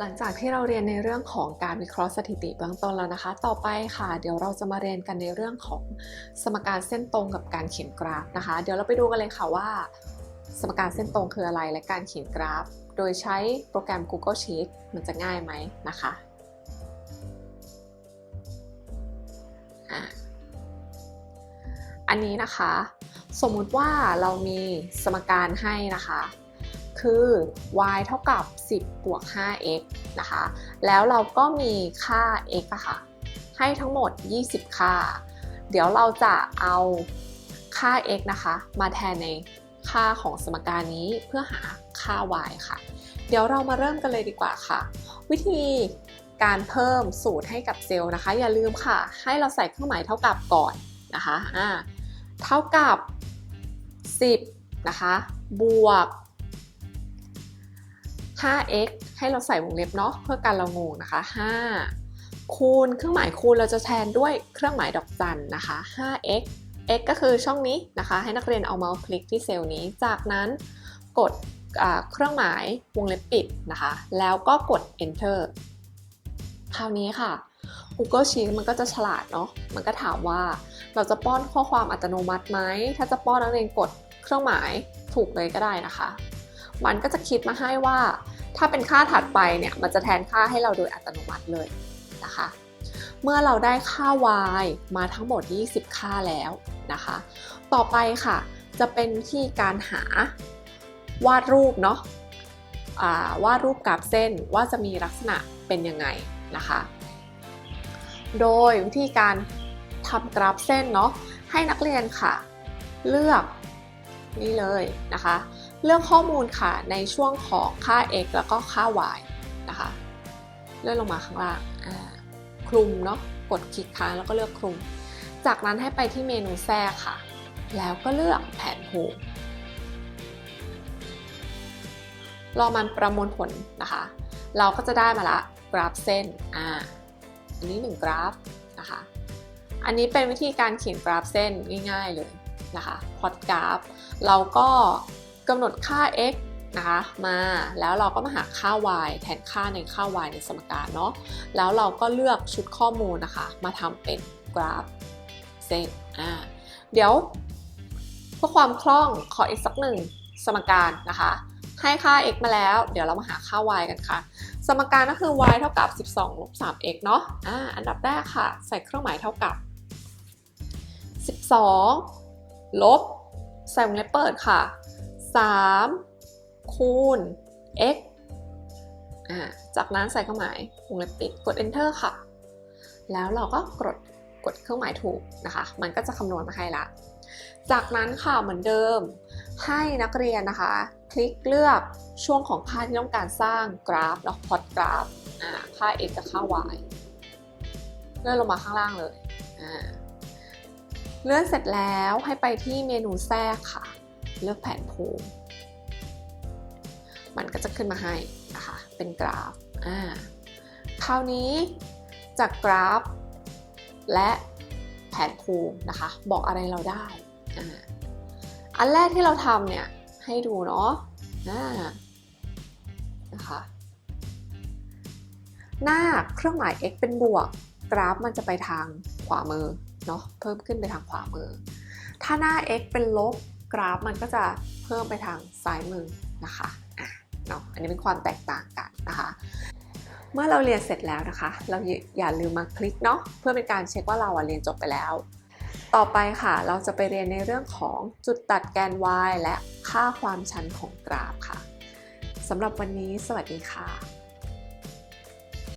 หลังจากที่เราเรียนในเรื่องของการวิเคราะห์สถิติเบื้องต้นแล้วนะคะ ต่อไปค่ะ เดี๋ยวเราจะมาเรียนกันในเรื่องของสมการเส้นตรงกับการเขียนกราฟนะคะ เดี๋ยวเราไปดูกันเลยค่ะว่า สมการเส้นตรงคืออะไรและการเขียนกราฟ โดยใช้โปรแกรม Google Sheet มันจะง่ายไหมนะคะอันนี้นะคะ สมมุติว่าเรามีสมการให้นะคะ คือ y เท่ากับ 10บวก 5x นะคะ แล้วเราก็มีค่า x อะค่ะ ให้ทั้งหมด 20 ค่า เดี๋ยวเราจะเอาค่า x นะคะ มาแทนในค่าของสมการนี้เพื่อหาค่า y ค่ะ เดี๋ยวเรามาเริ่มกันเลยดีกว่าค่ะ วิธีการเพิ่มสูตรให้กับเซลล์นะคะ อย่าลืมค่ะ ให้เราใส่เครื่องหมายเท่ากับก่อนนะคะอ่าเท่ากับ 10 นะคะ บวก 5x ให้เราใส่วงเล็บเนาะเพื่อการเรางงนะคะ 5 คูณเครื่องหมายคูณเราจะแทนด้วยเครื่องหมายดอกจันนะคะ 5x x ก็คือช่องนี้นะคะ ให้นักเรียนเอาเมาส์คลิกที่เซลล์นี้ จากนั้นกดเครื่องหมายวงเล็บปิดนะคะ แล้วก็กด enter คราวนี้ค่ะ Google Sheet มันก็จะฉลาดเนาะ มันก็ถามว่าเราจะป้อนข้อความอัตโนมัติไหม ถ้าจะป้อนนักเรียนกดเครื่องหมายถูกเลยก็ได้นะคะ มันก็จะคิดมาให้ว่า ถ้าเป็นค่าถัดไปเนี่ยมันจะแทนค่าให้เราโดยอัตโนมัติเลยนะคะ เมื่อเราได้ค่า y มาทั้งหมด 20 ค่าแล้วนะคะ ต่อไปค่ะจะเป็นที่การหาวาดรูปเนาะวาดรูปกราฟเส้นว่าจะมีลักษณะเป็นยังไงนะคะ โดยวิธีการทำกราฟเส้นเนาะให้นักเรียนค่ะ เลือกนี่เลยนะคะ เลือกข้อมูลค่ะในช่วงของค่า x แล้วก็ค่า y นะคะเลื่อนลงมาข้างล่างคลุมเนาะกดคลิกค้างแล้วก็เลือกคลุม จากนั้นให้ไปที่เมนูแทรกค่ะ แล้วก็เลือกแผนภูมิรอมันประมวลผลนะคะ เราก็จะได้มาละกราฟเส้นอ่าอันนี้ 1 กราฟนะคะ อันนี้เป็นวิธีการเขียนกราฟเส้นง่าย ๆเลยนะคะพอดกราฟ เราก็ กำหนดค่า x นะคะมาแล้วเราก็มาหาค่า y แทนค่าในค่า y ในสมการเนาะแล้วเราก็เลือกชุดข้อมูลนะคะ มาทำเป็นกราฟเส้นอ่าเดี๋ยวเพื่อความคล่องขออีกสักหนึ่งสมการนะคะ ให้ค่า x มาแล้ว เดี๋ยวเรามาหาค่า y กันค่ะ สมการก็คือ y เท่ากับ 12ลบ 3x เนาะอ่าอันดับแรกค่ะ ใส่เครื่องหมายเท่ากับ 12 ลบใส่วงเล็บเปิดค่ะ 3 คูณ x จากนั้นใส่เครื่องหมายวงเล็บปิดกด enter ค่ะ แล้วเราก็กดกดเครื่องหมายถูกนะคะ มันก็จะคำนวณมาให้ละ จากนั้นค่ะเหมือนเดิม ให้นักเรียนนะคะ คลิกเลือกช่วงของค่าที่ต้องการสร้างกราฟเนาะพอดกราฟค่า x กับค่า y เลื่อนลงมาข้างล่างเลย เลื่อนเสร็จแล้วให้ไปที่เมนูแทรกค่ะ เลือกแผนภูมิ มันก็จะขึ้นมาให้นะคะเป็นกราฟอ่าคราวนี้จากกราฟ และแผนภูมินะคะ บอกอะไรเราได้อ่าอันแรกที่เราทำเนี่ยให้ดูเนาะอ่านะคะหน้าเครื่องหมาย x เป็นบวก กราฟมันจะไปทางขวามือเนาะเพิ่มขึ้นไปทางขวามือ ถ้าหน้า x เป็นลบ กราฟมันก็จะเพิ่มไปทางซ้ายมือนะคะเนาะอันนี้เป็นความแตกต่างกันนะคะ เมื่อเราเรียนเสร็จแล้วนะคะ เราอย่าลืมมาคลิกเนาะเพื่อเป็นการเช็คว่าเราเรียนจบไปแล้ว ต่อไปค่ะเราจะไปเรียนในเรื่องของจุดตัดแกน y และค่าความชันของกราฟค่ะสำหรับวันนี้สวัสดีค่ะ